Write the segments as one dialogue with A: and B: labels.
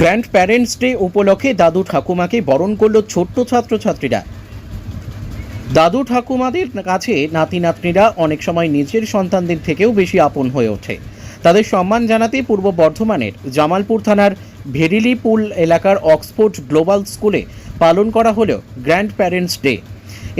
A: Grand parents day উপলক্ষে দাদু ঠাকুমাকে বরণ করল ছোট্ট ছাত্রছাত্রীরা। দাদু ঠাকুমাদের কাছে নাতি নাতনিরা অনেক সময় নিজের সন্তানদের থেকেও বেশি আপন হয়ে ওঠে। তাদের সম্মান জানাতে পূর্ব বর্ধমানের জামালপুর থানার ভেরিলিপুল এলাকার অক্সফোর্ড গ্লোবাল স্কুলে পালন করা হলো গ্র্যান্ড প্যারেন্টস ডে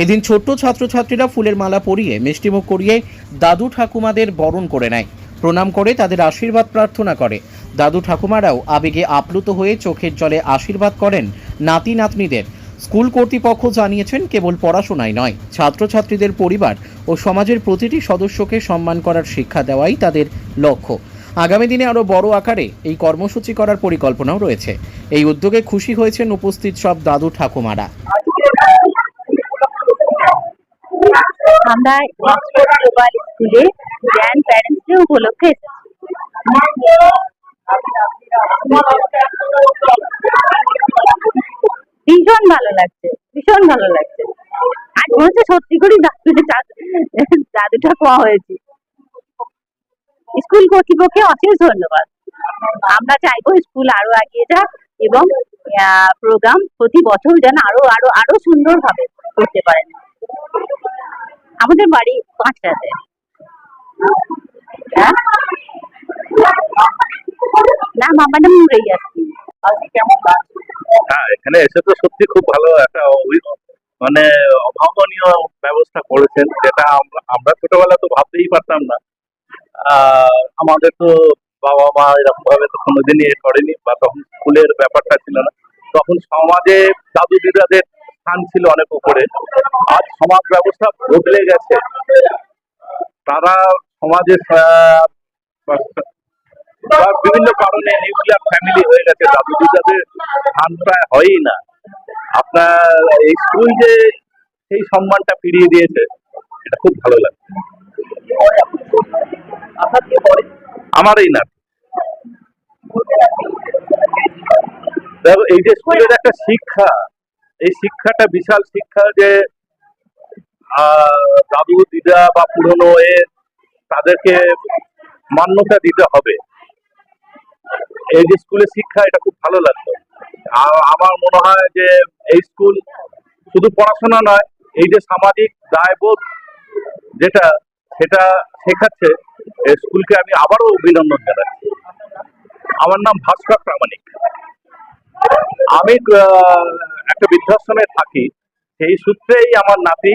A: এদিন ছোট্ট ছাত্রছাত্রীরা ফুলের মালা পরিয়ে, মিষ্টিমুখ করিয়ে দাদু ঠাকুমাদের বরণ করে নেয়। প্রণাম করে তাদের আশীর্বাদ প্রার্থনা করে। দাদু ঠাকুমারাও আবেগে আপ্লুত হয়ে চোখের জলে আশীর্বাদ করেন নাতি নাতনিদের স্কুল কর্তৃপক্ষ জানিয়েছেন, কেবল পড়াশোনায় নয়, ছাত্রছাত্রীদের পরিবার ও সমাজের প্রতিটি সদস্যকে সম্মান করার শিক্ষা দেওয়াই তাদের লক্ষ্য। আগামী দিনে আরও বড় আকারে এই কর্মসূচি করার পরিকল্পনাও রয়েছে। এই উদ্যোগে খুশি হয়েছেন উপস্থিত সব দাদু ঠাকুমারা।
B: আমরা স্কুলে গ্র্যান্ড প্যারেন্টস ডে উপলক্ষে। ভীষণ ভালো লাগছে, ভীষণ ভালো লাগছে। আজ মনে সত্যি করে দাদুটা পাওয়া হয়েছে। স্কুল কর্তৃপক্ষে অশেষ ধন্যবাদ। আমরা চাইব স্কুল আরও এগিয়ে যাক এবং প্রোগ্রাম প্রতি বছর যেন আরও আরও আরও সুন্দরভাবে করতে পারেন। আমাদের বাড়ি পাঁচটাতে। হ্যাঁ? না মামা নাম
C: হ্যাঁ এখানে এসে তো সত্যি খুব ভালো একটা মানে অভাবনীয় ব্যবস্থা করেছেন, যেটা আমরা ছোটবেলা তো ভাবতেই পারতাম না। আমাদের তো বাবা মা এরকম ভাবে তো কোনোদিনই এ করেনি, বা তখন স্কুলের ব্যাপারটা ছিল না। তখন সমাজে দাদু দিদাদের স্থান ছিল অনেক উপরে। আজ সমাজ ব্যবস্থা বদলে গেছে। তারা সমাজে বিভিন্ন কারণে নিউক্লিয়ার ফ্যামিলি হয়ে গেছে দাদু দিদাদের স্থান প্রায় হয়ই না। আপনার এই স্কুল যে সেই সম্মানটা ফিরিয়ে দিয়েছে, এটা খুব ভালো লাগে আমার এই না। দেখো, এই যে স্কুলের একটা শিক্ষা, এই শিক্ষাটা বিশাল শিক্ষা যে দাদু, দিদা বা পুরনো এ তাদেরকে মান্যতা দিতে হবে। এই যে স্কুলের শিক্ষা, এটা খুব ভালো লাগতো আমার মনে হয় যে এই স্কুল শুধু পড়াশোনা নয়, এই যে সামাজিক দায়বোধ যেটা, সেটা শেখাচ্ছে এই স্কুলকে আমি আবারও অভিনন্দন জানাচ্ছি। আমার নাম ভাস্কর প্রামাণিক। আমি একটা বৃদ্ধাশ্রমে থাকি, সেই সূত্রেই আমার নাতি